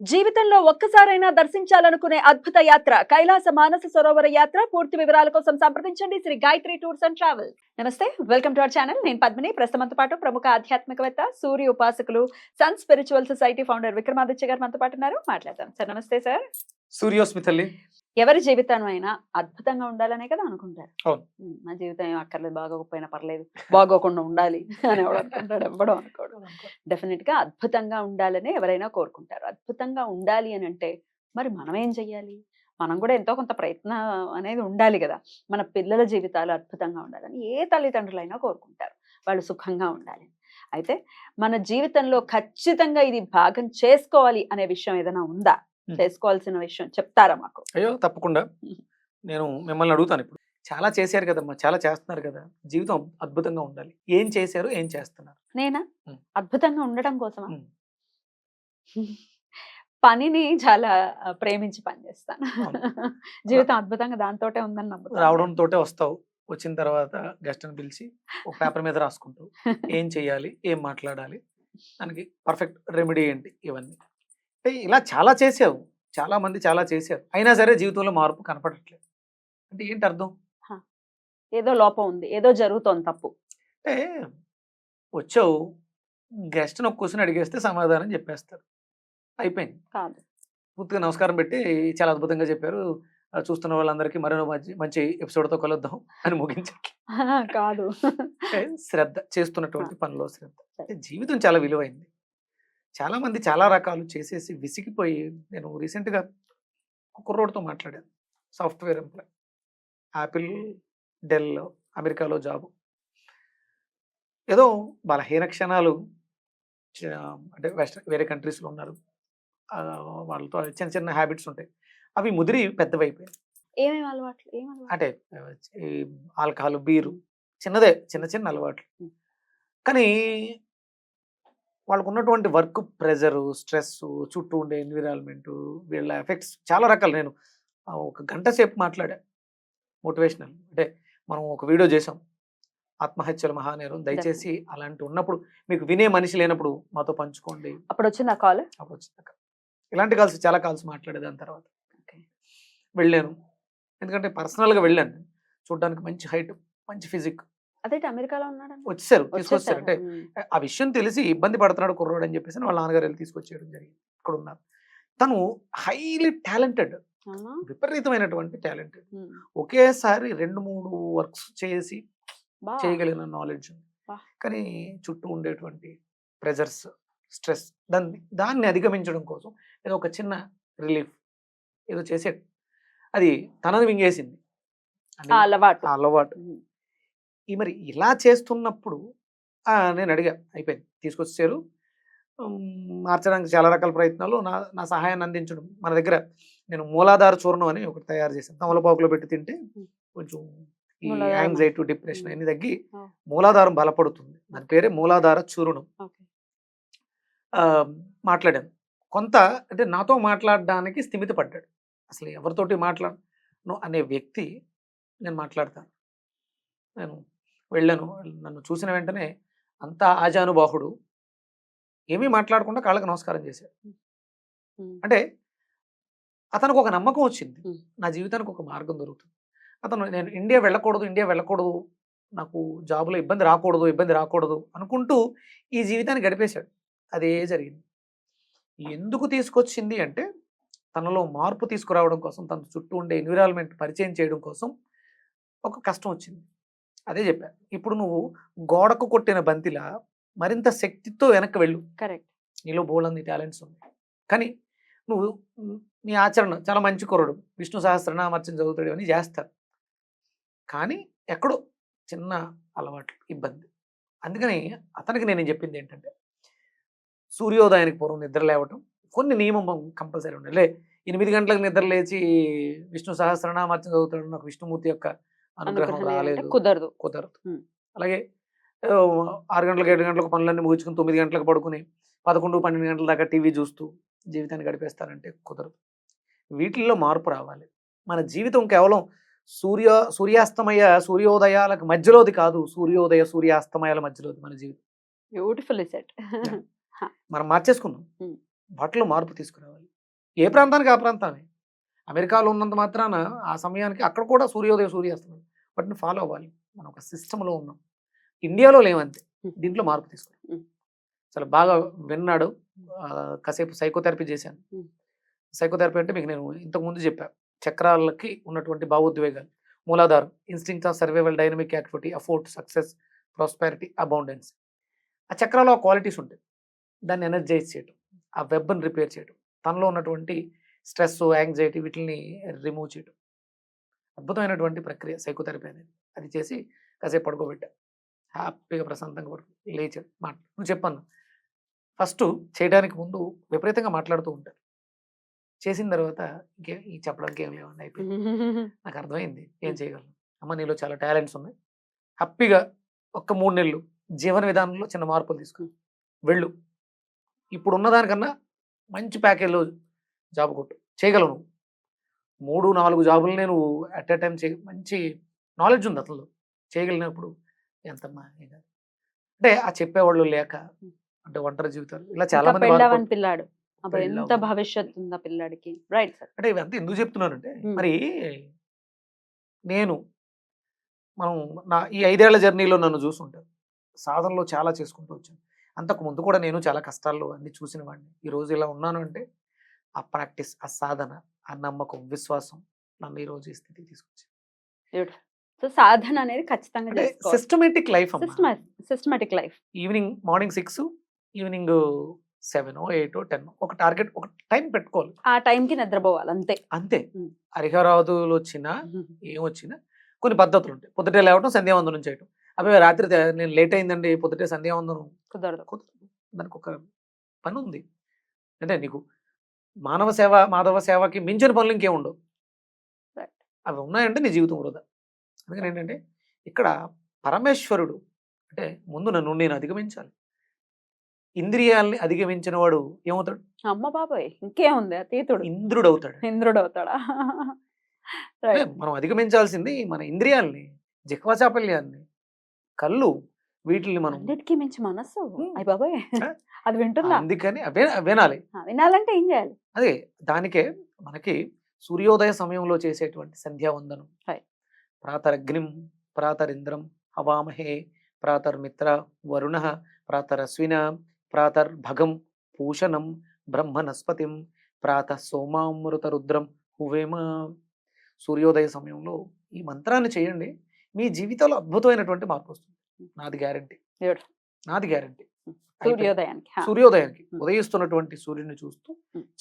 జీవితంలో ఒక్కసారైనా దర్శించాలనుకునే అద్భుత యాత్ర కైలాస మానస సరోవర యాత్ర. పూర్తి వివరాల కోసం సంప్రదించండి. Sri Gayatri tours and travel నమస్తే వెల్కమ్ టు అవర్ ఛానల్. నేను పద్మిని. ప్రస్తుతంతో పాటు ప్రముఖ ఆధ్యాత్మికవేత్త సూర్య ఉపాసకులు sun spiritual society founder Vikramaditya garu మనతో పాటు ఉన్నారు. మాట్లాడదాం. సార్ నమస్తే సార్. సూర్యోస్మి తల్లి ఎవరి జీవితం అయినా అద్భుతంగా ఉండాలనే కదా అనుకుంటారు. నా జీవితం ఏం అక్కర్లేదు బాగోకపోయినా పర్లేదు బాగోకుండా ఉండాలి అని ఎవడు అనుకుంటాడు? ఎవ్వడం అనుకోడు. డెఫినెట్గా అద్భుతంగా ఉండాలని ఎవరైనా కోరుకుంటారు. అద్భుతంగా ఉండాలి అని అంటే మరి మనం ఏం చెయ్యాలి? మనం కూడా ఎంతో కొంత ప్రయత్నం అనేది ఉండాలి కదా. మన పిల్లల జీవితాలు అద్భుతంగా ఉండాలని ఏ తల్లిదండ్రులైనా కోరుకుంటారు. వాళ్ళు సుఖంగా ఉండాలి. అయితే మన జీవితంలో ఖచ్చితంగా ఇది భాగం చేసుకోవాలి అనే విషయం ఏదైనా ఉందా. చేసుకోవాల్సిన విషయం చెప్తారా మాకు? అయ్యో! తప్పకుండా. నేను మిమ్మల్ని అడుగుతాను ఇప్పుడు. చాలా చేశారు కదమ్మా చాలా చేస్తున్నారు కదా. జీవితం అద్భుతంగా ఉండాలి. ఏం చేశారు ఏం చేస్తున్నారు? నేనా. అద్భుతంగా ఉండడం కోసమా. పనిని చాలా ప్రేమించి పని చేస్తాను. జీవితం అద్భుతంగా దాంతోటే ఉందని నమ్ముతాను రావడం తోటే వస్తావు. వచ్చిన తర్వాత గెస్ట్ అని పిలిచి ఒక పేపర్ మీద రాసుకుంటావు. ఏం చేయాలి? ఏం మాట్లాడాలి? దానికి పర్ఫెక్ట్ రెమెడీ ఏంటి? ఇవన్నీ. అంటే ఇలా చాలా చేసావు. చాలా మంది చాలా చేశారు. అయినా సరే జీవితంలో మార్పు కనపడట్లేదు. అంటే ఏంటి అర్థం? ఏదో లోపం ఉంది. ఏదో జరుగుతోంది తప్పు. అంటే వచ్చావు. గెస్ట్ని ఒక క్వశ్చన్ అడిగేస్తే సమాధానం చెప్పేస్తారు. అయిపోయింది. కాదు. పూర్తిగా నమస్కారం పెట్టి చాలా అద్భుతంగా చెప్పారు. చూస్తున్న వాళ్ళందరికీ మరో మంచి మంచి ఎపిసోడ్తో కలుద్దాం అని ముగించట్లే కాదు. శ్రద్ధ చేస్తున్నటువంటి పనిలో శ్రద్ధ. అంటే జీవితం చాలా విలువైంది. చాలా మంది చాలా రకాలు చేసేసి విసిగిపోయి నేను రీసెంట్గా కుర్రోడ్తో మాట్లాడాను. Software employee. యాపిల్ డెల్ అమెరికాలో జాబు. ఏదో బలహీన క్షణాలు అంటే వెస్ట్ వేరే కంట్రీస్లో ఉన్నారు. వాళ్ళతో చిన్న చిన్న హ్యాబిట్స్ ఉంటాయి. అవి ముదిరి పెద్దవైపోయాయి. ఏమేమి అలవాట్లు? అంటే ఆల్కహాల్ బీరు చిన్నదే చిన్న చిన్న అలవాట్లు. కానీ వాళ్ళకు ఉన్నటువంటి వర్క్ ప్రెజరు స్ట్రెస్ చుట్టూ ఉండే ఎన్విరాన్మెంట్ వీళ్ళ ఎఫెక్ట్స్ చాలా రకాలు. నేను ఒక గంట సేపు మాట్లాడా మోటివేషనల్. అంటే మనం ఒక వీడియో చేసాం ఆత్మహత్యల మహానేరం. దయచేసి అలాంటి ఉన్నప్పుడు మీకు వినే మనిషి లేనప్పుడు మాతో పంచుకోండి. అప్పుడు వచ్చింది కాల్? అప్పుడు వచ్చిందాక ఇలాంటి కాల్స్ చాలా కాల్స్ మాట్లాడే దాని తర్వాత వెళ్ళాను. ఎందుకంటే పర్సనల్గా వెళ్ళాను చూడడానికి మంచి హైట్ మంచి ఫిజిక్. అదే అమెరికాలో ఉన్నాడు వచ్చేసారు తీసుకొచ్చారు. అంటే ఆ విషయం తెలిసి ఇబ్బంది పడుతున్నాడు కుర్రోడు అని చెప్పేసి వాళ్ళ నాన్నగారు వెళ్ళి తీసుకొచ్చేయడం జరిగింది. ఇక్కడ ఉన్నారు. తను హైలీ టాలెంటెడ్ విపరీతమైనటువంటి టాలెంటెడ్. ఒకేసారి రెండు మూడు వర్క్స్ చేసి చేయగలిగిన నాలెడ్జ్. కానీ చుట్టూ ఉండేటువంటి ప్రెజర్స్ స్ట్రెస్ దాన్ని దాన్ని అధిగమించడం కోసం ఏదో ఒక చిన్న రిలీఫ్ ఏదో చేసాడు. అది తనది వింగేసింది అంటే అలవాటు. అలవాటు. ఈ మరి ఇలా చేస్తున్నప్పుడు నేను అడిగా అయిపోయింది. తీసుకొచ్చారు మార్చడానికి చాలా రకాల ప్రయత్నాలు. నా నా సహాయాన్ని అందించడం. మన దగ్గర నేను మూలాధార చూర్ణం అని ఒకటి తయారు చేశాను. తమలపాకులో పెట్టి తింటే కొంచెం ఈ. Anxiety depression. అన్ని తగ్గి. మూలాధారం బలపడుతుంది. దాని పేరే మూలాధార చూర్ణం. మాట్లాడాను. కొంత అంటే నాతో మాట్లాడడానికి స్థిమిత పడ్డాడు. అసలు ఎవరితోటి మాట్లాడను అనే వ్యక్తి నేను మాట్లాడతాను. నేను వెళ్ళాను. నన్ను చూసిన వెంటనే అంత ఆజానుబాహుడు ఏమీ మాట్లాడకుండా కాళ్ళకి నమస్కారం చేశాడు. అంటే అతనికి ఒక నమ్మకం వచ్చింది. నా జీవితానికి ఒక మార్గం దొరుకుతుంది. అతను నేను ఇండియా వెళ్ళకూడదు ఇండియా వెళ్ళకూడదు నాకు జాబులో ఇబ్బంది రాకూడదు ఇబ్బంది రాకూడదు అనుకుంటూ ఈ జీవితాన్ని గడిపేశాడు. అదే జరిగింది. ఎందుకు తీసుకొచ్చింది అంటే తనలో మార్పు తీసుకురావడం కోసం తన చుట్టూ ఉండే ఎన్విరాన్మెంట్ పరిచయం చేయడం కోసం ఒక కష్టం వచ్చింది. అదే చెప్పాను ఇప్పుడు నువ్వు గోడకు కొట్టిన బంతిలా మరింత శక్తితో వెనక్కి వెళ్ళు. కరెక్ట్. నీలో బోల్డంది టాలెంట్స్ ఉన్నాయి. కానీ నువ్వు నీ ఆచరణ చాలా మంచి కుర్రడు. విష్ణు సహస్రనామర్చన చదువుతాడు అని చేస్తారు. కానీ ఎక్కడో చిన్న అలవాట్లు ఇబ్బంది. అందుకని అతనికి నేను చెప్పింది ఏంటంటే సూర్యోదయానికి పూర్వం నిద్ర లేవటం కొన్ని నియమం కంపల్సరీ ఉండాలి. లే ఎనిమిది గంటలకు నిద్ర లేచి విష్ణు సహస్రనామర్చన చదువుతాడు నాకు విష్ణుమూర్తి యొక్క అనుగ్రహం రాలేదు. కుదరదు. కుదరదు. అలాగే ఆరు గంటలకు ఏడు గంటలకు పనులన్నీ ముగించుకుని తొమ్మిది గంటలకు పడుకుని పదకొండు పన్నెండు గంటల దాకా టీవీ చూస్తూ జీవితాన్ని గడిపేస్తారంటే కుదరదు. వీటిల్లో మార్పు రావాలి. మన జీవితం కేవలం సూర్య సూర్యాస్తమయ సూర్యోదయాలకు మధ్యలోది కాదు. సూర్యోదయ సూర్యాస్తమయాల మధ్యలోది మన జీవితం. బ్యూటిఫుల్ సెట్ మనం మార్చేసుకున్నాం ఉమ్. వాటిలో మార్పు తీసుకురావాలి. ఏ ప్రాంతానికి ఆ ప్రాంతాన్ని? అమెరికాలో ఉన్నంత మాత్రాన ఆ సమయానికి అక్కడ కూడా సూర్యోదయం సూర్యాస్తమయం. వాటిని ఫాలో అవ్వాలి. మనం ఒక సిస్టంలో ఉన్నాం. ఇండియాలో లేవంతే. దీంట్లో మార్పు తీసుకున్నాం. చాలా బాగా విన్నాడు. కాసేపు సైకోథెరపీ చేశాను. సైకోథెరపీ అంటే మీకు నేను ఇంతకు ముందు చెప్పా. చక్రాలకి ఉన్నటువంటి భావోద్వేగాలు మూలాధారం instinct of survival dynamic activity effort success prosperity abundance. ఆ చక్రాలో ఆ క్వాలిటీస్ ఉంటాయి. దాన్ని ఎనర్జైజ్ చేయటం ఆ వెబ్ని రిపేర్ చేయటం తనలో ఉన్నటువంటి స్ట్రెస్ యాంగ్జైటీ వీటిని రిమూవ్ చేయటం. అద్భుతమైనటువంటి ప్రక్రియ సైకోథెరపీ అనేది. అది చేసి కాసేపు పడుకోబెట్టా. హ్యాపీగా ప్రశాంతంగా పడుకో లేచాడు. మాట నువ్వు చెప్పాను ఫస్ట్ చేయడానికి ముందు విపరీతంగా మాట్లాడుతూ ఉంటారు చేసిన తర్వాత ఇంకే ఈ చెప్పడానికి ఏం లేవండి అయిపోయింది నాకు అర్థమైంది. ఏం చేయగలను? అమ్మ నీలో చాలా టాలెంట్స్ ఉన్నాయి. హ్యాపీగా ఒక్క మూడు నెలలు జీవన విధానంలో చిన్న మార్పులు తీసుకుని వెళ్ళు. ఇప్పుడు ఉన్నదానికన్నా మంచి ప్యాకేజ్లో జాబ్ కొట్టు. చేయగలవు నువ్వు. మూడు నాలుగు జాబులు నువ్వు అట్ ఎ టైం చేయ మంచి నాలెడ్జ్ ఉంది అతను చేయగలిగినప్పుడు. ఎంతమ్మా. అంటే ఆ చెప్పేవాళ్ళు లేక అంటే ఒంటరి జీవితాలు ఇలా చాలా మంది పిల్లాడు. ఎంత. భవిష్యత్తు ఉంది పిల్లాడికి? Right sir. అంటే ఇవంతా ఎందుకు చెప్తున్నానంటే. మరి నేను మనం నా ఈ ఐదేళ్ళ జర్నీలో నన్ను చూసుంటాను సాధనలో చాలా చేసుకుంటూ వచ్చాను. అంతకు ముందు కూడా నేను చాలా కష్టాల్లో అన్ని చూసిన వాడిని. ఈ రోజు ఇలా ఉన్నాను అంటే ఆ ప్రాక్టీస్ ఆ సాధన ఆ నమ్మకం విశ్వాసం నన్ను ఈ రోజు ఈ స్థితికి తీసుకొచ్చింది. సో సాధన అనేది ఖచ్చితంగా systematic life systematic life. Evening morning six evening seven eight ten ఒక టార్గెట్ ఒక టైం పెట్టుకోవాలి. ఆ టైంకి నిద్రపోవాలి అంతే. అంతే. హరిహరాదులు వచ్చినా ఏం వచ్చినా కొన్ని పద్ధతులు ఉంటాయి పొద్దుటే లేవటం సంధ్యావందనం చేయటం. అవి రాత్రి నేను లేట్ అయిందండి పొద్దుటే సంధ్యావందనం కుదరదు. కుదరదు. దానికి ఒక పని ఉంది అంటే నీకు మానవ సేవ మాధవ సేవకి మించిన పనులు ఇంకేం ఉండవు. అవి ఉన్నాయంటే నీ జీవితం వృధా. అందుకని ఏంటంటే ఇక్కడ పరమేశ్వరుడు అంటే ముందు నన్ను నేను అధిగమించాలి. ఇంద్రియాల్ని అధిగమించిన వాడు ఏమవుతాడు? అమ్మ బాబాయ్! ఇంకేముంది? అతీతుడు ఇంద్రుడు అవుతాడు ఇంద్రుడు అవుతాడా మనం అధిగమించాల్సింది మన ఇంద్రియాల్ని జిహ్వాచాపల్యాన్ని కళ్ళు వీటిని మనం అన్నిటికీ మించి మనస్సు. అయ్య బాబాయ్? అది వింటుందా? అందుకని వినాలి. వినాలంటే ఏం చేయాలి? అదే దానికే మనకి సూర్యోదయ సమయంలో చేసేటువంటి సంధ్యావందనం. ప్రాతరగ్నిం ప్రాతరింద్రం హవామహే ప్రాతర్మిత్ర వరుణ ప్రాతరశ్విన ప్రాతర్భగం పూషణం బ్రహ్మనస్పతిం ప్రాత సోమామృత రుద్రం హువేమ. సూర్యోదయ సమయంలో ఈ మంత్రాన్ని చేయండి. మీ జీవితంలో అద్భుతమైనటువంటి మార్పు వస్తుంది. నాది గ్యారంటీ. నాది గ్యారంటీ. సూర్యోదయానికి. సూర్యోదయానికి. ఉదయిస్తున్నటువంటి సూర్యుని చూస్తూ.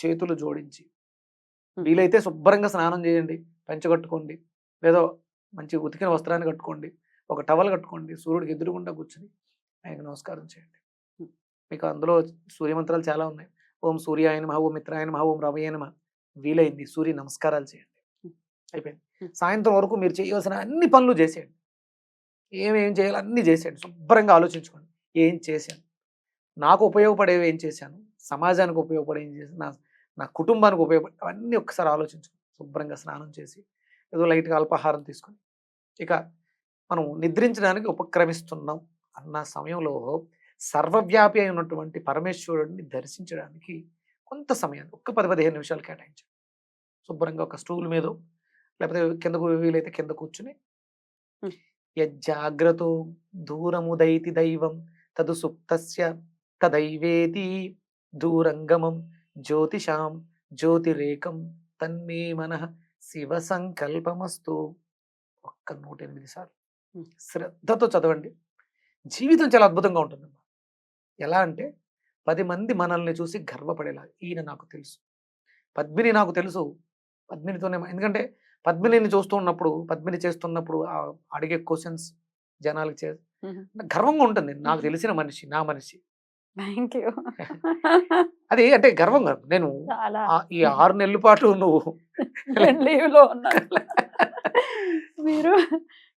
చేతులు జోడించి. వీలైతే శుభ్రంగా స్నానం చేయండి పంచగట్టుకోండి లేదా మంచి ఉతికిన వస్త్రాన్ని కట్టుకోండి ఒక టవల్ కట్టుకోండి సూర్యుడికి ఎదురుగుండా కూర్చుని ఆయనకు నమస్కారం చేయండి. మీకు అందులో సూర్యమంత్రాలు చాలా ఉన్నాయి ఓం సూర్యాయ నమః ఓం మిత్రాయ నమః ఓం రవయ్య నమః వీలైంది సూర్య నమస్కారాలు చేయండి. అయిపోయింది. సాయంత్రం వరకు మీరు చేయవలసిన అన్ని పనులు చేసేయండి ఏమేం చేయాలో అన్నీ చేసేయండి శుభ్రంగా ఆలోచించుకోండి ఏం చేశాను నాకు ఉపయోగపడేవి ఏం చేశాను? సమాజానికి ఉపయోగపడే ఏం చేశాను? నా నా కుటుంబానికి ఉపయోగపడే అవన్నీ ఒకసారి ఆలోచించుకోండి శుభ్రంగా స్నానం చేసి ఏదో లైట్గా అల్పాహారం తీసుకొని. ఇక మనం నిద్రించడానికి ఉపక్రమిస్తున్నాం అన్న సమయంలో సర్వవ్యాపి అయి ఉన్నటువంటి పరమేశ్వరుడిని దర్శించడానికి కొంత సమయాన్ని ఒక్క పది పదిహేను నిమిషాలు కేటాయించండి శుభ్రంగా ఒక స్టూల్ మీద లేకపోతే కిందకు వీలైతే కింద కూర్చుని. యజ్జాగ్రతో దూరముదైతి దైవం తదు సుప్తస్య తదైవేతి దూరంగమం జ్యోతిషాం జ్యోతిరేకం తన్మే మనః శివ సంకల్పమస్తు ఒక్క నూట ఎనిమిది సార్లు. శ్రద్ధతో చదవండి. జీవితం చాలా అద్భుతంగా ఉంటుందమ్మా. ఎలా అంటే పది మంది మనల్ని చూసి గర్వపడేలా ఈయన నాకు తెలుసు. పద్మిని నాకు తెలుసు. పద్మినితోనే ఎందుకంటే పద్మినిని చూస్తూ ఉన్నప్పుడు పద్మిని చేస్తున్నప్పుడు అడిగే క్వశ్చన్స్ జనాలకి చే గర్వంగా ఉంటుంది. నాకు. తెలిసిన మనిషి నా మనిషి. Thank you. అది అంటే గర్వంగా నేను ఈ ఆరు నెలల పాటు నువ్వు లీవ్లో మీరు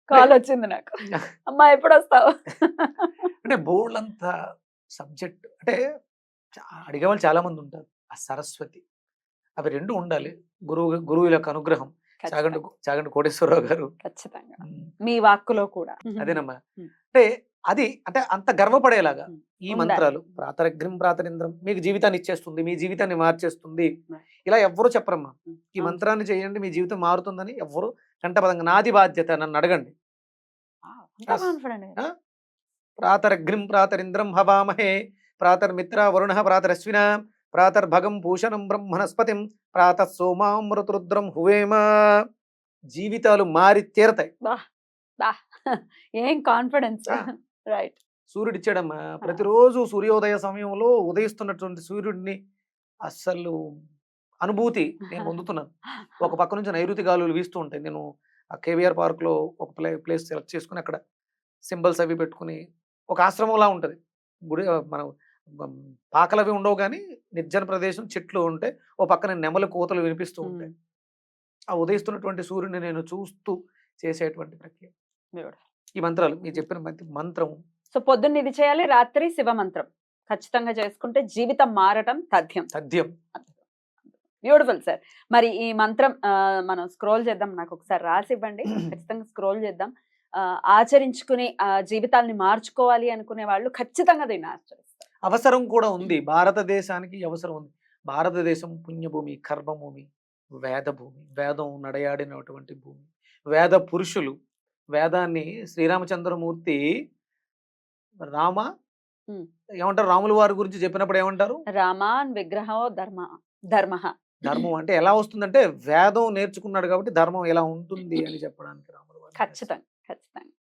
కాల్ వచ్చింది నాకు. అమ్మా ఎప్పుడు వస్తావు అంటే బోర్డు అంతా సబ్జెక్ట్ అంటే చా- అడిగేవాళ్ళు చాలా మంది ఉంటారు. ఆ సరస్వతి. అవి రెండు ఉండాలి. గురువు గురువు యొక్క అనుగ్రహం. ఖచ్చితంగా, చాగంటి కోటేశ్వరరావు గారు. ఖచ్చితంగా. మీ వాక్కులో కూడా. అదేనమ్మా. అంటే అది అంటే అంత గర్వపడేలాగా. ఈ. మంత్రాలు ప్రాతరగ్రం ప్రాతరింద్రం మీకు జీవితాన్ని ఇచ్చేస్తుంది మీ జీవితాన్ని మార్చేస్తుంది. ఇలా ఎవ్వరు చెప్పరమ్మా. ఈ. మంత్రాన్ని చేయండి మీ జీవితం మారుతుందని ఎవ్వరు కంటపదంగా నాది బాధ్యత నన్ను అడగండి? ప్రాతరగ్నిం ప్రాతరింద్రం హవామహే ప్రాతర్మిత్ర వరుణ ప్రాతరశ్విన ప్రాతర్భగం భూషణం బ్రహ్మణస్పతిం ప్రాత సోమామృతరుద్రం హువేమ జీవితాలు మారి తీరతాయి ఏం కాన్ఫిడెన్స్ రైట్. సూర్యుడిచ్చాడమ్మా. ప్రతిరోజు సూర్యోదయ సమయంలో ఉదయిస్తున్నటువంటి సూర్యుడిని అస్సలు అనుభూతి నేను పొందుతున్నాను. ఒక పక్క నుంచి నైరుతి గాలులు వీస్తూ ఉంటాయి. నేను ఆ కేవీఆర్ పార్క్లో ఒక ప్లే ప్లేస్ సెలెక్ట్ చేసుకుని అక్కడ సింబల్స్ అవి పెట్టుకుని ఒక ఆశ్రమంలా ఉంటది. గుడి మనం పాకలు అవి ఉండవు కానీ నిర్జన ప్రదేశం చెట్లు ఉంటాయి ఓ పక్కన నెమలి కోతలు వినిపిస్తూ ఉంటాయి. ఆ ఉదయిస్తున్నటువంటి సూర్యుడిని నేను చూస్తూ చేసేటువంటి ప్రక్రియ. ఈ మంత్రాలు మీరు చెప్పిన మంత్రి సో పొద్దున్న ఇది చేయాలి రాత్రి శివ మంత్రం. ఖచ్చితంగా చేసుకుంటే జీవితం మారటం తథ్యం. తథ్యం. బ్యూటిఫుల్ సార్ మరి ఈ మంత్రం మనం స్క్రోల్ చేద్దాం. నాకు ఒకసారి రాసి ఇవ్వండి ఖచ్చితంగా స్క్రోల్ చేద్దాం. ఆచరించుకుని జీవితాల్ని మార్చుకోవాలి అనుకునే వాళ్ళు ఖచ్చితంగా దీన్ని ఆచరిస్తారు. అవసరం కూడా ఉంది. భారతదేశానికి అవసరం ఉంది. భారతదేశం పుణ్యభూమి కర్మభూమి వేద భూమి వేదం నడయాడినటువంటి భూమి. వేద పురుషులు వేదాన్ని శ్రీరామచంద్రమూర్తి రామ. ఏమంటారు? రాముల వారి గురించి చెప్పినప్పుడు ఏమంటారు? రామాన్ విగ్రహో ధర్మ ధర్మ. ధర్మం అంటే ఎలా వస్తుందంటే వేదం నేర్చుకున్నాడు కాబట్టి ధర్మం ఎలా ఉంటుంది అని చెప్పడానికి రాముల వారు ఖచ్చితంగా ఖచ్చితంగా.